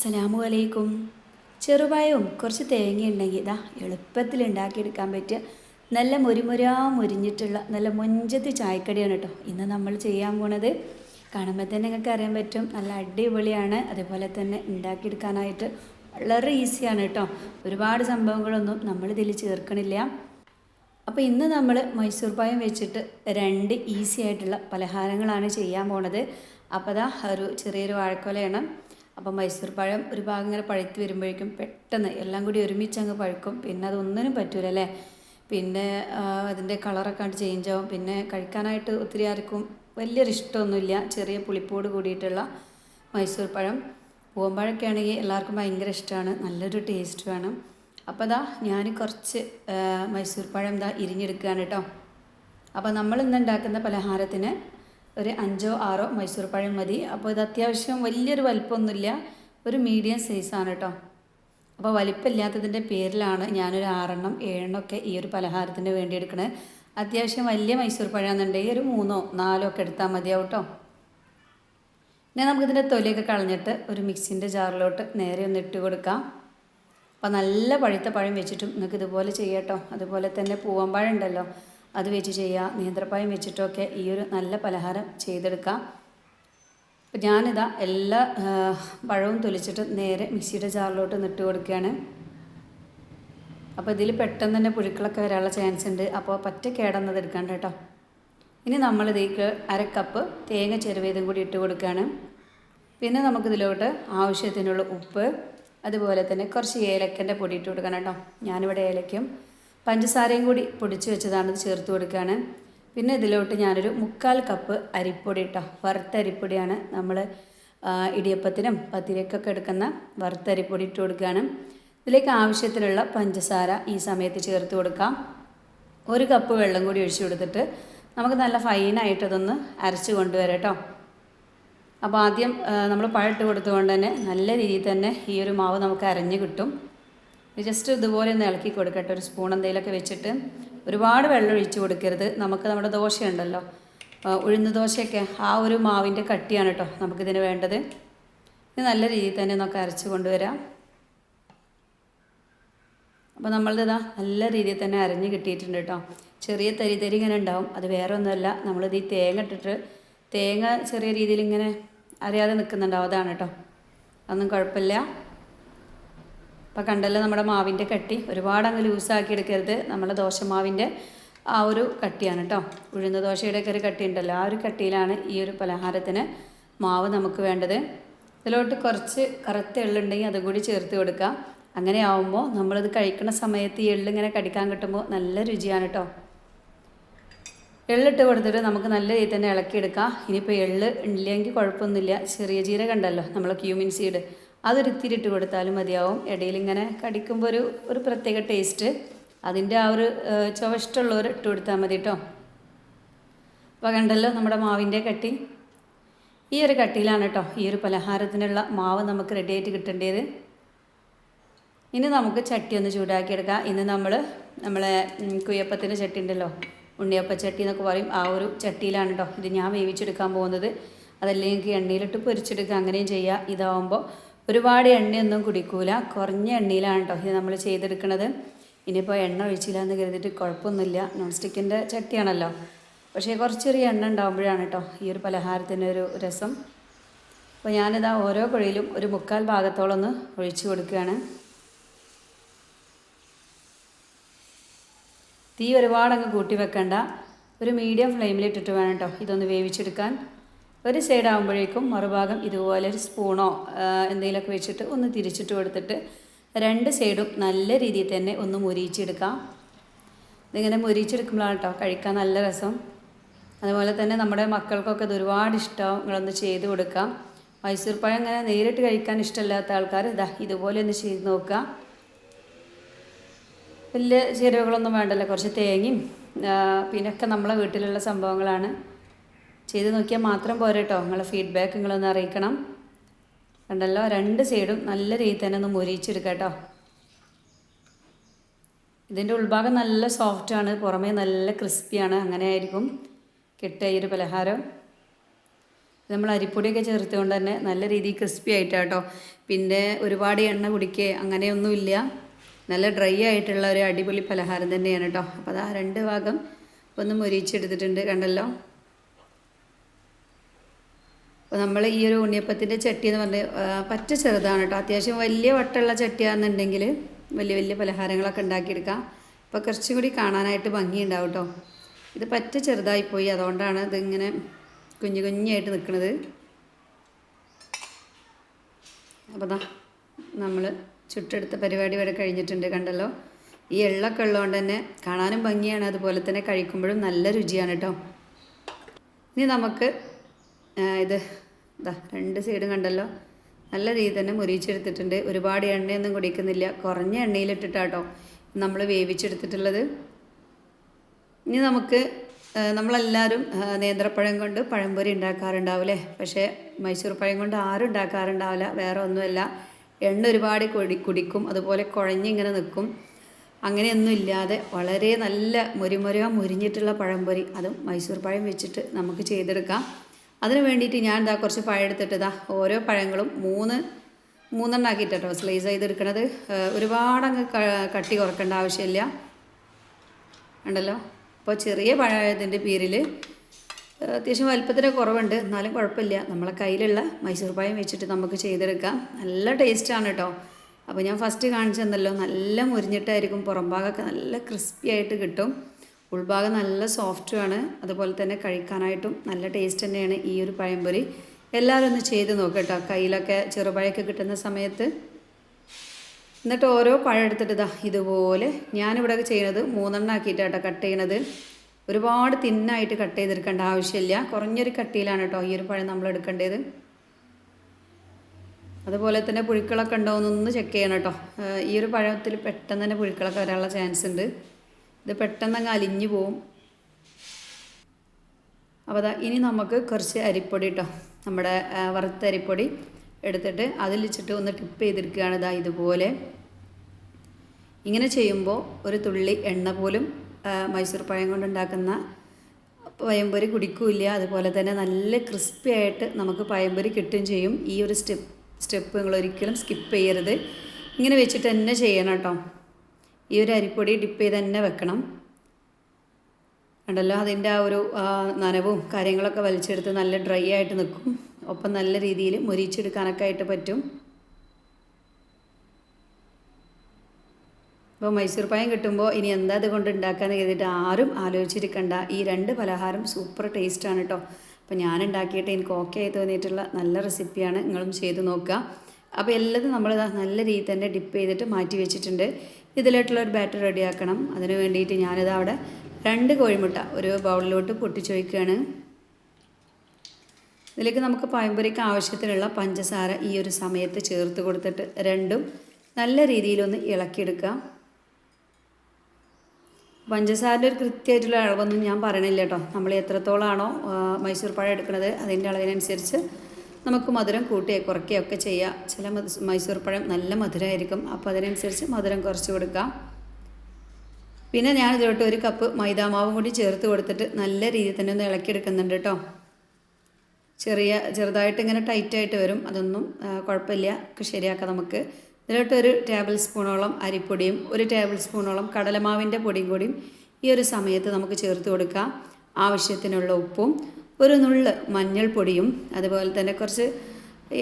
അസ്സലാമു അലൈക്കും ചെറുപായവും കുറച്ച് തേങ്ങ ഉണ്ടെങ്കിൽ ഇതാ എളുപ്പത്തിൽ ഉണ്ടാക്കിയെടുക്കാൻ പറ്റിയ നല്ല മുരിമുരാ മുരിഞ്ഞിട്ടുള്ള നല്ല മുഞ്ചത്തി ചായക്കടിയാണ് കേട്ടോ. ഇന്ന് നമ്മൾ ചെയ്യാൻ പോണത് കാണുമ്പോൾ തന്നെ നിങ്ങൾക്ക് അറിയാൻ പറ്റും. നല്ല അടിപൊളിയാണ്. അതേപോലെ തന്നെ ഉണ്ടാക്കിയെടുക്കാനായിട്ട് വളരെ ഈസിയാണ് കേട്ടോ. ഒരുപാട് സംഭവങ്ങളൊന്നും നമ്മളിതിൽ ചേർക്കണില്ല. അപ്പോൾ ഇന്ന് നമ്മൾ മൈസൂർ പായം വെച്ചിട്ട് രണ്ട് ഈസി ആയിട്ടുള്ള പലഹാരങ്ങളാണ് ചെയ്യാൻ പോണത്. അപ്പോൾ അതാ ഒരു ചെറിയൊരു വാഴക്കൊലയാണ്. അപ്പോൾ മൈസൂർ പഴം ഒരു ഭാഗം ഇങ്ങനെ പഴുത്ത് വരുമ്പോഴേക്കും പെട്ടെന്ന് എല്ലാം കൂടി ഒരുമിച്ച് അങ്ങ് പഴുക്കും. പിന്നെ അതൊന്നിനും പറ്റൂല അല്ലേ? പിന്നെ അതിന്റെ കളറൊക്കെ ആയിട്ട് ചേഞ്ച് ആവും. പിന്നെ കഴിക്കാനായിട്ട് ഒത്തിരി ആർക്കും വലിയൊരു ഇഷ്ടമൊന്നുമില്ല. ചെറിയ പുളിപ്പോട് കൂടിയിട്ടുള്ള മൈസൂർ പഴം. പൂവമ്പഴമൊക്കെ ആണെങ്കിൽ എല്ലാവർക്കും ഭയങ്കര ഇഷ്ടമാണ്. നല്ലൊരു ടേസ്റ്റ് വേണം. അപ്പോൾ ദാ ഞാൻ കുറച്ച് മൈസൂർ പഴം ദാ ഇരിഞ്ഞെടുക്കുകയാണ് കേട്ടോ. അപ്പോൾ നമ്മൾ ഇന്ന് ഉണ്ടാക്കുന്ന പലഹാരത്തിന് ഒരു അഞ്ചോ ആറോ മൈസൂർ പഴം മതി. അപ്പോൾ ഇത് അത്യാവശ്യം വലിയൊരു വലിപ്പമൊന്നുമില്ല. ഒരു മീഡിയം സൈസാണ് കേട്ടോ അപ്പോൾ വലിപ്പമില്ലാത്തതിന്റെ പേരിലാണ് ഞാനൊരു ആറെണ്ണം ഏഴെണ്ണം ഒക്കെ ഈ ഒരു പലഹാരത്തിന് വേണ്ടി എടുക്കുന്നത് അത്യാവശ്യം വലിയ മൈസൂർ പഴമാണെന്നുണ്ടെങ്കിൽ ഒരു മൂന്നോ നാലോ ഒക്കെ എടുത്താൽ മതിയാവും കേട്ടോ ഇനി നമുക്കിതിന്റെ തൊലിയൊക്കെ കളഞ്ഞിട്ട് ഒരു മിക്സിന്റെ ജാറിലോട്ട് നേരെ ഒന്ന് ഇട്ട് കൊടുക്കാം. അപ്പോൾ നല്ല പഴുത്ത പഴം വെച്ചിട്ടും നിങ്ങൾക്ക് ഇതുപോലെ ചെയ്യാം കേട്ടോ അതുപോലെ തന്നെ പൂവമ്പഴം ഉണ്ടല്ലോ. അത് വെച്ച് ചെയ്യുക നേന്ത്രപ്പായം വെച്ചിട്ടൊക്കെ ഈ ഒരു നല്ല പലഹാരം ചെയ്തെടുക്കാം. അപ്പം ഞാനിതാ എല്ലാ പഴവും തൊലിച്ചിട്ട് നേരെ മിക്സിയുടെ ജാറിലോട്ട് നിട്ട് കൊടുക്കുകയാണ്. അപ്പോൾ ഇതിൽ പെട്ടെന്ന് തന്നെ പുഴുക്കളൊക്കെ വരാനുള്ള ചാൻസ് ഉണ്ട്. അപ്പോൾ പറ്റ കേടന്നത് എടുക്കണ്ട കേട്ടോ. ഇനി നമ്മളിതേക്ക് അര കപ്പ് തേങ്ങ ചെറുവേതും കൂടി ഇട്ട് കൊടുക്കുകയാണ്. പിന്നെ നമുക്കിതിലോട്ട് ആവശ്യത്തിനുള്ള ഉപ്പ് അതുപോലെ തന്നെ കുറച്ച് ഏലക്കന്റെ പൊടി ഇട്ട് കൊടുക്കണം കേട്ടോ. ഞാനിവിടെ ഏലക്കും പഞ്ചസാരയും കൂടി പൊടിച്ച് വെച്ചതാണ് ചേർത്ത് കൊടുക്കുകയാണ്. പിന്നെ ഇതിലോട്ട് ഞാനൊരു മുക്കാൽ കപ്പ് അരിപ്പൊടി ഇട്ടോ വറുത്ത അരിപ്പൊടിയാണ് നമ്മൾ ഇടിയപ്പത്തിനും പത്തിരിക്കൊക്കെ എടുക്കുന്ന വറുത്ത അരിപ്പൊടി ഇട്ട് കൊടുക്കുകയാണ്. ഇതിലേക്ക് ആവശ്യത്തിനുള്ള പഞ്ചസാര ഈ സമയത്ത് ചേർത്ത് കൊടുക്കാം. ഒരു കപ്പ് വെള്ളം കൂടി ഒഴിച്ചു കൊടുത്തിട്ട് നമുക്ക് നല്ല ഫൈനായിട്ട് അതൊന്ന് അരച്ച് കൊണ്ടുവരാം കേട്ടോ. അപ്പോൾ ആദ്യം നമ്മൾ പഴട്ട് കൊടുത്തുകൊണ്ട് തന്നെ നല്ല രീതിയിൽ തന്നെ ഈ ഒരു മാവ് നമുക്ക് അരഞ്ഞ് കിട്ടും. ജസ്റ്റ് ഇതുപോലെ ഒന്ന് ഇളക്കി കൊടുക്കട്ടെ. ഒരു സ്പൂൺ എന്തെങ്കിലുമൊക്കെ വെച്ചിട്ട് ഒരുപാട് വെള്ളം ഒഴിച്ച് കൊടുക്കരുത്. നമുക്ക് നമ്മുടെ ദോശയുണ്ടല്ലോ. ഉഴുന്ന ദോശയൊക്കെ ആ ഒരു മാവിന്റെ കട്ടിയാണ് കേട്ടോ നമുക്കിതിന് വേണ്ടത്. ഇത് നല്ല രീതിയിൽ തന്നെ നമുക്ക് അരച്ച് കൊണ്ടുവരാം. അപ്പോൾ നമ്മളിത് ഇതാ നല്ല രീതിയിൽ തന്നെ അരഞ്ഞ് കിട്ടിയിട്ടുണ്ട് കേട്ടോ ചെറിയ തരി തരി ഇങ്ങനെ ഉണ്ടാവും. അത് വേറെ ഒന്നുമല്ല. നമ്മളിത് ഈ തേങ്ങ ഇട്ടിട്ട് തേങ്ങ ചെറിയ രീതിയിൽ ഇങ്ങനെ അറിയാതെ നിൽക്കുന്നുണ്ടാവും. അതാണ് കേട്ടോ അതൊന്നും കുഴപ്പമില്ല. അപ്പോൾ കണ്ടല്ലോ നമ്മുടെ മാവിന്റെ കട്ടി. ഒരുപാട് അങ്ങ് ലൂസാക്കി എടുക്കരുത്. നമ്മുടെ ദോശമാവിന്റെ ആ ഒരു കട്ടിയാണ് കേട്ടോ ഉഴുന്ന ദോശയുടെയൊക്കെ ഒരു കട്ടി ഉണ്ടല്ലോ. ആ ഒരു കട്ടിയിലാണ് ഈ ഒരു പലഹാരത്തിന് മാവ് നമുക്ക് വേണ്ടത്. ഇതിലോട്ട് കുറച്ച് കറുത്ത എള്ളുണ്ടെങ്കിൽ അതുകൂടി ചേർത്ത് കൊടുക്കുക. അങ്ങനെ ആവുമ്പോൾ നമ്മളിത് കഴിക്കുന്ന സമയത്ത് ഈ എള്ളിങ്ങനെ കടിക്കാൻ കിട്ടുമ്പോൾ നല്ല രുചിയാണ് കേട്ടോ എള്ളിട്ട് കൊടുത്തിട്ട് നമുക്ക് നല്ല രീതിയിൽ തന്നെ ഇളക്കിയെടുക്കാം. ഇനിയിപ്പോൾ എള്ള് ഇല്ലെങ്കിൽ കുഴപ്പമൊന്നുമില്ല. ചെറിയ ജീരകം ഉണ്ടല്ലോ. നമ്മൾ ക്യൂമിൻ സീഡ്. അതൊരു ഇത്തിരി ഇട്ട് കൊടുത്താലും മതിയാവും. ഇടയിൽ ഇങ്ങനെ കടിക്കുമ്പോൾ ഒരു ഒരു പ്രത്യേക ടേസ്റ്റ് അതിന്റെ ആ ഒരു ചുവഷ്ടുള്ളവർ ഇട്ട് കൊടുത്താൽ മതി കേട്ടോ അപ്പോൾ കണ്ടല്ലോ നമ്മുടെ മാവിന്റെ കട്ടി. ഈ ഒരു കട്ടിയിലാണ് കേട്ടോ ഈ ഒരു പലഹാരത്തിനുള്ള മാവ് നമുക്ക് റെഡിയായിട്ട് കിട്ടേണ്ടത്. ഇനി നമുക്ക് ചട്ടി ഒന്ന് ചൂടാക്കിയെടുക്കാം. ഇന്ന് നമ്മൾ നമ്മളെ കുയ്യപ്പത്തിന്റെ ചട്ടി ഉണ്ടല്ലോ. ഉണ്ണിയപ്പ ചട്ടി എന്നൊക്കെ പറയും. ആ ഒരു ചട്ടിയിലാണ് കേട്ടോ ഇത് ഞാൻ വേവിച്ചെടുക്കാൻ പോകുന്നത്. അതല്ലെങ്കിൽ എണ്ണയിലിട്ട് പൊരിച്ചെടുക്കുക. അങ്ങനെയും ചെയ്യുക ഇതാവുമ്പോൾ ഒരുപാട് എണ്ണയൊന്നും കുടിക്കൂല. കുറഞ്ഞ എണ്ണയിലാണ് കേട്ടോ ഇത് നമ്മൾ ചെയ്തെടുക്കുന്നത് ഇനിയിപ്പോൾ എണ്ണ ഒഴിച്ചില്ല എന്ന് കരുതിയിട്ട് കുഴപ്പമൊന്നുമില്ല. നോൺ സ്റ്റിക്കിന്റെ ചട്ടിയാണല്ലോ. പക്ഷേ കുറച്ചൊരു എണ്ണ ഉണ്ടാകുമ്പോഴാണ് കേട്ടോ ഈ ഒരു പലഹാരത്തിന്റെ ഒരു രസം. അപ്പോൾ ഞാനിതാ ഓരോ കുഴിയിലും ഒരു മുക്കാൽ ഭാഗത്തോളം ഒന്ന് ഒഴിച്ചു കൊടുക്കുകയാണ്. തീ ഒരുപാടങ്ങ് കൂട്ടി വെക്കണ്ട. ഒരു മീഡിയം ഫ്ലെയിമിലിട്ടിട്ട് വേണം കേട്ടോ ഇതൊന്ന് വേവിച്ചെടുക്കാൻ. ഒരു സൈഡ് ആകുമ്പോഴേക്കും മറുഭാഗം ഇതുപോലെ ഒരു സ്പൂണോ എന്തെങ്കിലുമൊക്കെ വെച്ചിട്ട് ഒന്ന് തിരിച്ചിട്ട് കൊടുത്തിട്ട് രണ്ട് സൈഡും നല്ല രീതിയിൽ തന്നെ ഒന്ന് മുരിയിച്ചെടുക്കാം. ഇതിങ്ങനെ മുരിയിച്ചെടുക്കുമ്പോഴാണ് കേട്ടോ കഴിക്കാൻ നല്ല രസം. അതുപോലെ തന്നെ നമ്മുടെ മക്കൾക്കൊക്കെ ഇത് ഒരുപാട് ഇഷ്ടം നിങ്ങളൊന്ന് ചെയ്ത് കൊടുക്കാം. മൈസൂർ പഴം ഇങ്ങനെ നേരിട്ട് കഴിക്കാൻ ഇഷ്ടമില്ലാത്ത ആൾക്കാർ ഇതാ ഇതുപോലെ ഒന്ന് ചെയ്ത് നോക്കുക. വലിയ ചേരുവകളൊന്നും വേണ്ടല്ലോ കുറച്ച് തേങ്ങയും പിന്നെയൊക്കെ നമ്മളെ വീട്ടിലുള്ള സംഭവങ്ങളാണ്. ചെയ്ത് നോക്കിയാൽ മാത്രം പോരട്ടോ കേട്ടോ നിങ്ങളെ ഫീഡ്ബാക്ക് നിങ്ങളൊന്ന് അറിയിക്കണം. കണ്ടല്ലോ? രണ്ട് സൈഡും നല്ല രീതിയിൽ തന്നെ ഒന്ന് മുരിയിച്ചെടുക്കാം കേട്ടോ ഇതിന്റെ ഉൾഭാഗം നല്ല സോഫ്റ്റാണ് പുറമേ നല്ല ക്രിസ്പിയാണ് അങ്ങനെ ആയിരിക്കും. കിട്ടുക ഈ ഒരു പലഹാരം. നമ്മൾ അരിപ്പൊടിയൊക്കെ ചേർത്തുകൊണ്ട് തന്നെ നല്ല രീതിയിൽ ക്രിസ്പി ആയിട്ടാട്ടോ പിന്നെ ഒരുപാട് എണ്ണ കുടിക്കുക അങ്ങനെയൊന്നുമില്ല നല്ല ഡ്രൈ ആയിട്ടുള്ള ഒരു അടിപൊളി പലഹാരം തന്നെയാണ് കേട്ടോ അപ്പോൾ അത് ആ രണ്ട് ഭാഗം ഒന്ന് മുരിച്ചെടുത്തിട്ടുണ്ട് കണ്ടല്ലോ? അപ്പോൾ നമ്മൾ ഈ ഒരു ഉണ്ണിയപ്പത്തിന്റെ ചട്ടി എന്ന് പറഞ്ഞാൽ പറ്റ ചെറുതാണ് കേട്ടോ. അത്യാവശ്യം വലിയ വട്ടമുള്ള ചട്ടിയാണെന്നുണ്ടെങ്കിൽ വലിയ വലിയ പലഹാരങ്ങളൊക്കെ ഉണ്ടാക്കിയെടുക്കാം. അപ്പോൾ കുറച്ചും കൂടി കാണാനായിട്ട് ഭംഗിയുണ്ടാവും കേട്ടോ. ഇത് പറ്റ ചെറുതായിപ്പോയി അതുകൊണ്ടാണ് ഇതിങ്ങനെ കുഞ്ഞു കുഞ്ഞായിട്ട് നിൽക്കുന്നത് അപ്പോൾ ദാ നമ്മൾ ചുട്ടെടുത്ത പരിപാടി ഇവിടെ കഴിഞ്ഞിട്ടുണ്ട് കണ്ടല്ലോ. ഈ എള്ളൊക്കെ ഉള്ളതുകൊണ്ട് തന്നെ കാണാനും ഭംഗിയാണ്. അതുപോലെ തന്നെ കഴിക്കുമ്പോഴും നല്ല രുചിയാണ് കേട്ടോ. ഇനി നമുക്ക് ഇത് ഇതാ രണ്ട് സൈഡും കണ്ടല്ലോ. നല്ല രീതി തന്നെ മുരിച്ചെടുത്തിട്ടുണ്ട് ഒരുപാട് എണ്ണയൊന്നും കുടിക്കുന്നില്ല. കുറഞ്ഞ എണ്ണയിലിട്ടിട്ടാട്ടോ നമ്മൾ വേവിച്ചെടുത്തിട്ടുള്ളത്. ഇനി നമുക്ക് നമ്മളെല്ലാവരും നേന്ത്രപ്പഴം കൊണ്ട് പഴംപൊരി ഉണ്ടാക്കാറുണ്ടാവില്ലേ പക്ഷേ മൈസൂർ പഴം കൊണ്ട് ആരും ഉണ്ടാക്കാറുണ്ടാവില്ല. വേറെ ഒന്നുമല്ല. എണ്ണ ഒരുപാട് കുടി കുടിക്കും. അതുപോലെ കുഴഞ്ഞിങ്ങനെ നിൽക്കും അങ്ങനെയൊന്നും ഇല്ലാതെ വളരെ നല്ല മുരിമുരുക മുരിഞ്ഞിട്ടുള്ള പഴംപൊരി. അതും മൈസൂർ പഴം വെച്ചിട്ട് നമുക്ക് ചെയ്തെടുക്കാം. അതിന് വേണ്ടിയിട്ട് ഞാൻ ഇതാ കുറച്ച് പഴം എടുത്തിട്ട് ഓരോ പഴങ്ങളും മൂന്ന് മൂന്നെണ്ണം ആക്കിയിട്ടോ സ്ലൈസ് ചെയ്തെടുക്കണത് ഒരുപാടങ്ങ് കട്ടി കുറക്കേണ്ട ആവശ്യമില്ല. ഉണ്ടല്ലോ? അപ്പോൾ ചെറിയ പഴയതിന്റെ പേരിൽ അത്യാവശ്യം വലുപ്പത്തിന്റെ കുറവുണ്ട്. എന്നാലും കുഴപ്പമില്ല. നമ്മളെ കയ്യിലുള്ള മൈസൂർ പായം വെച്ചിട്ട് നമുക്ക് ചെയ്തെടുക്കാം. നല്ല ടേസ്റ്റാണ് കേട്ടോ അപ്പോൾ ഞാൻ ഫസ്റ്റ് കാണിച്ചു തന്നല്ലോ നല്ല മുരിഞ്ഞിട്ടായിരിക്കും പുറംഭാഗമൊക്കെ നല്ല ക്രിസ്പി ആയിട്ട് കിട്ടും. ഉൾഭാഗം നല്ല സോഫ്റ്റുമാണ്. അതുപോലെ തന്നെ കഴിക്കാനായിട്ടും നല്ല ടേസ്റ്റ് തന്നെയാണ് ഈ ഒരു പഴംപൊരി. എല്ലാവരും ഒന്ന് ചെയ്ത് നോക്കട്ടോ കയ്യിലൊക്കെ ചെറുപഴമൊക്കെ കിട്ടുന്ന സമയത്ത്. എന്നിട്ട് ഓരോ പഴം എടുത്തിട്ട് ഇതാ ഇതുപോലെ ഞാനിവിടെ ചെയ്യുന്നത് മൂന്നെണ്ണം ആക്കിയിട്ടാട്ടോ കട്ട് ചെയ്യണത്. ഒരുപാട് തിന്നായിട്ട് കട്ട് ചെയ്തെടുക്കേണ്ട ആവശ്യമില്ല. കുറഞ്ഞൊരു കട്ടിയിലാണ് കേട്ടോ ഈ ഒരു പഴം നമ്മൾ എടുക്കേണ്ടത്. അതുപോലെ തന്നെ പുഴുക്കളൊക്കെ ഉണ്ടോ എന്നൊന്ന് ചെക്ക് ചെയ്യണം കേട്ടോ. ഈ ഒരു പഴത്തിൽ പെട്ടെന്ന് തന്നെ പുഴുക്കളൊക്കെ വരാനുള്ള ചാൻസ് ഉണ്ട്. ഇത് പെട്ടെന്ന് അങ്ങ് അലിഞ്ഞു പോവും. അപ്പോൾ അതാ ഇനി നമുക്ക് കുറച്ച് അരിപ്പൊടി കേട്ടോ നമ്മുടെ വറുത്ത അരിപ്പൊടി എടുത്തിട്ട് അതിൽ വെച്ചിട്ട് ഒന്ന് ടിപ്പ് ചെയ്തെടുക്കുകയാണ് ഇതാ ഇതുപോലെ. ഇങ്ങനെ ചെയ്യുമ്പോൾ ഒരു തുള്ളി എണ്ണ പോലും മൈസൂർ പഴം കൊണ്ടുണ്ടാക്കുന്ന പഴംപൊരി കുടിക്കൂല്ല. അതുപോലെ തന്നെ നല്ല ക്രിസ്പി ആയിട്ട് നമുക്ക് പഴംപൊരി കിട്ടുകയും ചെയ്യും. ഈ ഒരു സ്റ്റെപ്പ് സ്റ്റെപ്പ് നിങ്ങൾ ഒരിക്കലും സ്കിപ്പ് ചെയ്യരുത്. ഇങ്ങനെ വെച്ചിട്ട് തന്നെ ചെയ്യണം കേട്ടോ ഈ ഒരു അരിപ്പൊടി ഡിപ്പ് ചെയ്ത് തന്നെ വെക്കണം. ഉണ്ടല്ലോ അതിന്റെ ആ ഒരു നനവും കാര്യങ്ങളൊക്കെ വലിച്ചെടുത്ത് നല്ല ഡ്രൈ ആയിട്ട് നിൽക്കും. ഒപ്പം നല്ല രീതിയിൽ മുരിച്ചെടുക്കാനൊക്കെ ആയിട്ട് പറ്റും. അപ്പോൾ മൈസൂർ പായം കിട്ടുമ്പോൾ ഇനി എന്താ ഇത് കൊണ്ട് ഉണ്ടാക്കാന്ന് കരുതിയിട്ട് ആരും ആലോചിച്ചിരിക്കണ്ട. ഈ രണ്ട് പലഹാരം സൂപ്പർ ടേസ്റ്റാണ് കേട്ടോ അപ്പോൾ ഞാൻ ഉണ്ടാക്കിയിട്ട് എനിക്ക് ഓക്കെ ആയി തോന്നിയിട്ടുള്ള നല്ല റെസിപ്പിയാണ് നിങ്ങളും ചെയ്ത് നോക്കുക. അപ്പോൾ എല്ലാതും നമ്മൾ നല്ല രീതിയിൽ തന്നെ ഡിപ്പ് ചെയ്തിട്ട് മാറ്റി വെച്ചിട്ടുണ്ട്. ഇതിലായിട്ടുള്ള ഒരു ബാറ്റർ റെഡിയാക്കണം. അതിന് വേണ്ടിയിട്ട് ഞാനിത് അവിടെ രണ്ട് കോഴിമുട്ട ഒരു ബൗളിലോട്ട് പൊട്ടിച്ചു വയ്ക്കുകയാണ്. ഇതിലേക്ക് നമുക്ക് പഴംപൊരിക്ക് ആവശ്യത്തിനുള്ള പഞ്ചസാര ഈ ഒരു സമയത്ത് ചേർത്ത് കൊടുത്തിട്ട് രണ്ടും നല്ല രീതിയിലൊന്ന് ഇളക്കിയെടുക്കാം. പഞ്ചസാരന്റെ ഒരു കൃത്യമായിട്ടുള്ള അളവൊന്നും ഞാൻ പറയണില്ല കേട്ടോ. നമ്മൾ എത്രത്തോളാണോ മൈസൂർ പഴം എടുക്കുന്നത് അതിന്റെ അളവിനനുസരിച്ച് നമുക്ക് മധുരം കൂട്ടുകയോ കുറയ്ക്കുകയോ ഒക്കെ ചെയ്യാം. ചില മൈസൂർ പഴം നല്ല മധുരമായിരിക്കും അപ്പോൾ അതിനനുസരിച്ച് മധുരം കുറച്ച് കൊടുക്കാം. പിന്നെ ഞാൻ ഇതിലോട്ട് ഒരു കപ്പ് മൈദാമാവും കൂടി ചേർത്ത് കൊടുത്തിട്ട് നല്ല രീതിയിൽ തന്നെ ഒന്ന് ഇളക്കിയെടുക്കുന്നുണ്ട് കേട്ടോ. ചെറിയ ചെറുതായിട്ട് ഇങ്ങനെ ടൈറ്റായിട്ട് വരും. അതൊന്നും കുഴപ്പമില്ല. ഒക്കെ ശരിയാക്കാം നമുക്ക്. ഇതിലോട്ട് ഒരു ടേബിൾ സ്പൂണോളം അരിപ്പൊടിയും ഒരു ടേബിൾ സ്പൂണോളം കടലമാവിന്റെ പൊടിയും കൂടിയും ഈ ഒരു സമയത്ത് നമുക്ക് ചേർത്ത് കൊടുക്കാം. ആവശ്യത്തിനുള്ള ഉപ്പും ഒരു നുള്ള് മഞ്ഞൾപ്പൊടിയും അതുപോലെ തന്നെ കുറച്ച്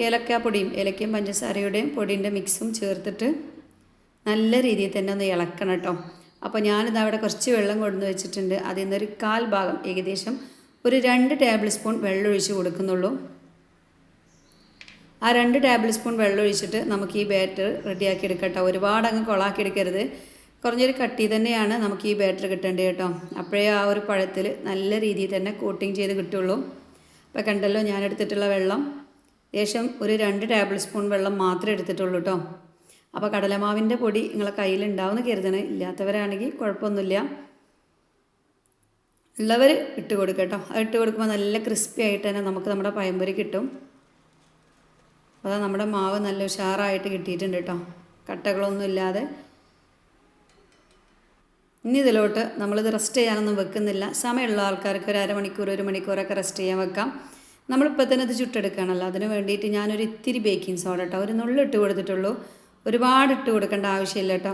ഏലക്കാപ്പൊടിയും ഏലക്കയും പഞ്ചസാരയുടെയും പൊടിന്റെ മിക്സും ചേർത്തിട്ട് നല്ല രീതിയിൽ തന്നെ ഒന്ന് ഇളക്കണം കേട്ടോ. അപ്പോൾ ഞാനിത് അവിടെ കുറച്ച് വെള്ളം കൊണ്ടുവന്ന് വെച്ചിട്ടുണ്ട്. അതിൽ നിന്നൊരു കാൽ ഭാഗം ഏകദേശം ഒരു രണ്ട് ടേബിൾ സ്പൂൺ വെള്ളം ഒഴിച്ച് കൊടുക്കുന്നുള്ളൂ. ആ രണ്ട് ടേബിൾ സ്പൂൺ വെള്ളം ഒഴിച്ചിട്ട് നമുക്ക് ഈ ബാറ്റർ റെഡിയാക്കി എടുക്കട്ടോ ഒരുപാട് അങ്ങ് കൊളാക്കി എടുക്കരുത്. കുറഞ്ഞൊരു കട്ടി തന്നെയാണ് നമുക്ക് ഈ ബാറ്റർ കിട്ടേണ്ടത് കേട്ടോ. അപ്പോഴേ ആ ഒരു പഴത്തിൽ നല്ല രീതിയിൽ തന്നെ കോട്ടിങ് ചെയ്ത് കിട്ടുള്ളൂ. അപ്പോൾ കണ്ടല്ലോ ഞാൻ എടുത്തിട്ടുള്ള വെള്ളം. ഏകദേശം ഒരു രണ്ട് ടേബിൾ സ്പൂൺ വെള്ളം മാത്രമേ എടുത്തിട്ടുള്ളൂ കേട്ടോ. അപ്പോൾ കടലമാവിന്റെ പൊടി നിങ്ങളെ കയ്യിലുണ്ടാവുമെന്ന് കരുതണേ. ഇല്ലാത്തവരാണെങ്കിൽ കുഴപ്പമൊന്നുമില്ല. ഉള്ളവർ ഇട്ട് കൊടുക്കുക കേട്ടോ. അത് ഇട്ട് കൊടുക്കുമ്പോൾ നല്ല ക്രിസ്പി ആയിട്ട് തന്നെ നമുക്ക് നമ്മുടെ പയമ്പൊരി കിട്ടും. അപ്പോൾ നമ്മുടെ മാവ് നല്ല ഉഷാറായിട്ട് കിട്ടിയിട്ടുണ്ട് കേട്ടോ. കട്ടകളൊന്നും ഇല്ലാതെ ഇനി ഇതിലോട്ട് നമ്മളിത് റെസ്റ്റ് ചെയ്യാനൊന്നും വെക്കുന്നില്ല. സമയമുള്ള ആൾക്കാർക്ക് ഒരു അരമണിക്കൂർ ഒരു മണിക്കൂറൊക്കെ റെസ്റ്റ് ചെയ്യാൻ വെക്കാം. നമ്മളിപ്പോൾ തന്നെ ഇത് ചുട്ടെടുക്കുകയാണല്ലോ. അതിന് വേണ്ടിയിട്ട് ഞാനൊരു ഇത്തിരി ബേക്കിംഗ് സോഡ കേട്ടോ ഒരു നുള്ളു ഇട്ട് കൊടുത്തിട്ടുള്ളൂ. ഒരുപാട് ഇട്ട് കൊടുക്കേണ്ട ആവശ്യമില്ല കേട്ടോ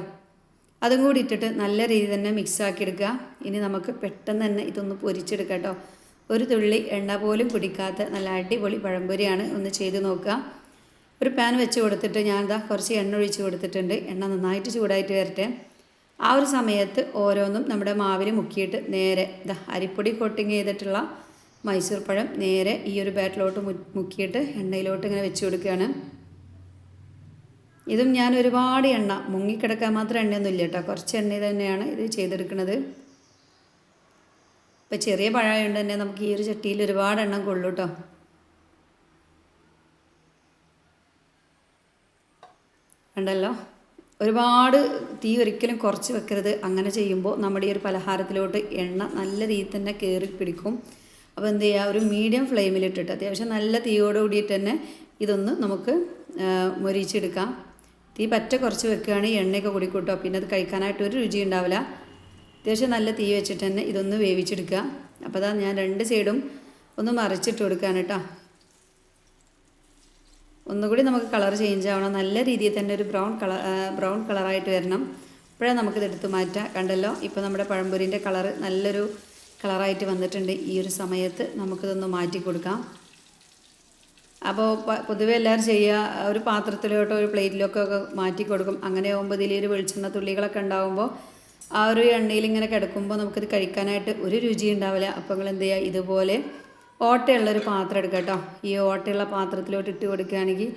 അതും കൂടി ഇട്ടിട്ട് നല്ല രീതിയിൽ തന്നെ മിക്സ് ആക്കി എടുക്കുക ഇനി നമുക്ക് പെട്ടെന്ന് തന്നെ ഇതൊന്ന് പൊരിച്ചെടുക്കാം കേട്ടോ ഒരു തുള്ളി എണ്ണ പോലും പിടിക്കാത്ത നല്ല അടിപൊളി പഴംപൊരിയാണ് ഒന്ന് ചെയ്ത് നോക്കുക. ഒരു പാൻ വെച്ച് കൊടുത്തിട്ട് ഞാൻ കുറച്ച് എണ്ണ ഒഴിച്ച് കൊടുത്തിട്ടുണ്ട്. എണ്ണ നന്നായിട്ട് ചൂടായിട്ട് വരട്ടെ. ആ ഒരു സമയത്ത് ഓരോന്നും നമ്മുടെ മാവിൽ മുക്കിയിട്ട് നേരെ ഇതാ അരിപ്പൊടി കോട്ടിങ് ചെയ്തിട്ടുള്ള മൈസൂർ പഴം നേരെ ഈ ഒരു ബാറ്റിലോട്ട് മുക്കിയിട്ട് എണ്ണയിലോട്ട് ഇങ്ങനെ വെച്ച് കൊടുക്കുകയാണ്. ഇതും ഞാൻ ഒരുപാട് എണ്ണ മുങ്ങിക്കിടക്കാൻ മാത്രം എണ്ണയൊന്നും ഇല്ല കേട്ടോ. കുറച്ച് എണ്ണ തന്നെയാണ് ഇത് ചെയ്തെടുക്കുന്നത്. ഇപ്പം ചെറിയ പഴമായതുകൊണ്ട് തന്നെ നമുക്ക് ഈ ഒരു ചട്ടിയിൽ ഒരുപാട് എണ്ണം കൊള്ളു കേട്ടോ. ഉണ്ടല്ലോ ഒരുപാട് തീ ഒരിക്കലും കുറച്ച് വെക്കരുത്. അങ്ങനെ ചെയ്യുമ്പോൾ നമ്മുടെ ഈ ഒരു പലഹാരത്തിലോട്ട് എണ്ണ നല്ല രീതിയിൽ തന്നെ കയറി പിടിക്കും. അപ്പോൾ എന്ത് ചെയ്യുക? ഒരു മീഡിയം ഫ്ലെയിമിലിട്ടിട്ട് അത്യാവശ്യം നല്ല തീയോട് കൂടിയിട്ട് തന്നെ ഇതൊന്ന് നമുക്ക് മൊരിച്ചെടുക്കാം. തീ പറ്റ കുറച്ച് വെക്കുകയാണെങ്കിൽ എണ്ണയൊക്കെ കൂടി കൂട്ടോ പിന്നെ അത് കഴിക്കാനായിട്ട് ഒരു രുചി ഉണ്ടാവില്ല. അത്യാവശ്യം നല്ല തീ വെച്ചിട്ട് തന്നെ ഇതൊന്ന് വേവിച്ചെടുക്കുക. അപ്പോൾ അതാ ഞാൻ രണ്ട് സൈഡും ഒന്ന് മറിച്ചിട്ട് കൊടുക്കുകയാണ് കേട്ടോ. ഒന്നുകൂടി നമുക്ക് കളർ ചേഞ്ച് ആവണം. നല്ല രീതിയിൽ തന്നെ ഒരു ബ്രൗൺ കളർ ബ്രൗൺ കളറായിട്ട് വരണം. ഇപ്പോഴേ നമുക്കിത് എടുത്തു മാറ്റാം. കണ്ടല്ലോ? ഇപ്പോൾ നമ്മുടെ പഴംപൊരിന്റെ കളർ നല്ലൊരു കളറായിട്ട് വന്നിട്ടുണ്ട്. ഈ ഒരു സമയത്ത് നമുക്കിതൊന്ന് മാറ്റി കൊടുക്കാം. അപ്പോൾ പൊതുവെ എല്ലാവരും ചെയ്യുക. ഒരു പാത്രത്തിലോട്ടോ ഒരു പ്ലേറ്റിലോട്ടോ ഒക്കെ മാറ്റി കൊടുക്കും. അങ്ങനെ ആകുമ്പോൾ ഇതിൽ ഒരു വെളിച്ചെണ്ണ തുള്ളികളൊക്കെ ഉണ്ടാകുമ്പോൾ ആ ഒരു എണ്ണയിൽ ഇങ്ങനെ കിടക്കുമ്പോൾ നമുക്കിത് കഴിക്കാനായിട്ട് ഒരു രുചി ഉണ്ടാവില്ല. അപ്പോൾ നിങ്ങൾ എന്ത് ചെയ്യുക? ഇതുപോലെ ഓട്ടയുള്ളൊരു പാത്രം എടുക്കുക കേട്ടോ. ഈ ഓട്ടയുള്ള പാത്രത്തിലോട്ട് ഇട്ട് കൊടുക്കുകയാണെങ്കിൽ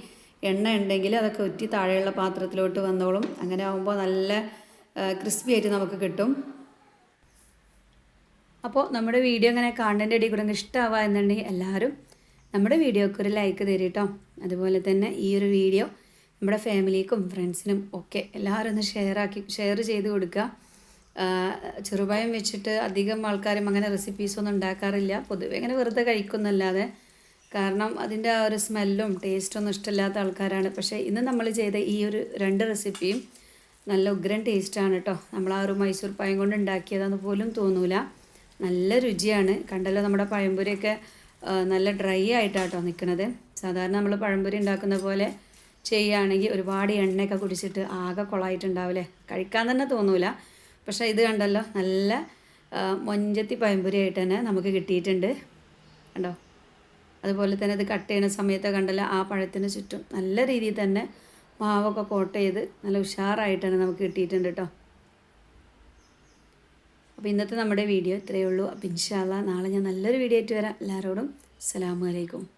എണ്ണ ഉണ്ടെങ്കിൽ അതൊക്കെ ഒറ്റി താഴെയുള്ള പാത്രത്തിലോട്ട് വന്നോളും. അങ്ങനെ ആകുമ്പോൾ നല്ല ക്രിസ്പി ആയിട്ട് നമുക്ക് കിട്ടും. അപ്പോൾ നമ്മുടെ വീഡിയോ ഇങ്ങനെ കാണേണ്ട ഇടയിൽ കൂടെ ഇഷ്ടമാവുക എന്നുണ്ടെങ്കിൽ എല്ലാവരും നമ്മുടെ വീഡിയോക്ക് ഒരു ലൈക്ക് തരും കേട്ടോ. അതുപോലെ തന്നെ ഈ ഒരു വീഡിയോ നമ്മുടെ ഫാമിലിക്കും ഫ്രണ്ട്സിനും ഒക്കെ എല്ലാവരും ഒന്ന് ഷെയർ ആക്കി ഷെയർ ചെയ്ത് കൊടുക്കുക. ചെറുപായം വെച്ചിട്ട് അധികം ആൾക്കാരും അങ്ങനെ റെസിപ്പീസൊന്നും ഉണ്ടാക്കാറില്ല. പൊതുവെ ഇങ്ങനെ വെറുതെ കഴിക്കുന്നല്ലാതെ. കാരണം അതിന്റെ ആ ഒരു സ്മെല്ലും ടേസ്റ്റൊന്നും ഇഷ്ടമില്ലാത്ത ആൾക്കാരാണ്. പക്ഷേ ഇന്ന് നമ്മൾ ചെയ്ത ഈ ഒരു രണ്ട് റെസിപ്പിയും നല്ല ഉഗ്രൻ ടേസ്റ്റാണ് കേട്ടോ നമ്മൾ ആ ഒരു മൈസൂർ പായം കൊണ്ട് ഉണ്ടാക്കിയതെന്ന് പോലും തോന്നൂല. നല്ല രുചിയാണ്. കണ്ടല്ലോ നമ്മുടെ പഴംപൊരിയൊക്കെ നല്ല ഡ്രൈ ആയിട്ടാട്ടോ നിൽക്കുന്നത് സാധാരണ നമ്മൾ പഴംപൊരി ഉണ്ടാക്കുന്ന പോലെ ചെയ്യുകയാണെങ്കിൽ ഒരുപാട് എണ്ണയൊക്കെ കുടിച്ചിട്ട് ആകെ കുളമായിട്ടുണ്ടാവില്ലേ കഴിക്കാൻ തന്നെ തോന്നൂല. പക്ഷേ ഇത് കണ്ടല്ലോ നല്ല മൊഞ്ചത്തി പഴംപൊരി ആയിട്ട് തന്നെ നമുക്ക് കിട്ടിയിട്ടുണ്ട്. കണ്ടോ? അതുപോലെ തന്നെ ഇത് കട്ട് ചെയ്യുന്ന സമയത്ത് കണ്ടല്ലോ ആ പഴത്തിന് ചുറ്റും നല്ല രീതിയിൽ തന്നെ മാവൊക്കെ കോട്ട് ചെയ്ത് നല്ല ഉഷാറായിട്ട് തന്നെ നമുക്ക് കിട്ടിയിട്ടുണ്ട് കേട്ടോ അപ്പോൾ ഇന്നത്തെ നമ്മുടെ വീഡിയോ ഇത്രയേ ഉള്ളൂ. അപ്പം ഇൻഷാല്ല നാളെ ഞാൻ നല്ലൊരു വീഡിയോ ആയിട്ട് വരാം. എല്ലാവരോടും അസ്സാം അലൈക്കും.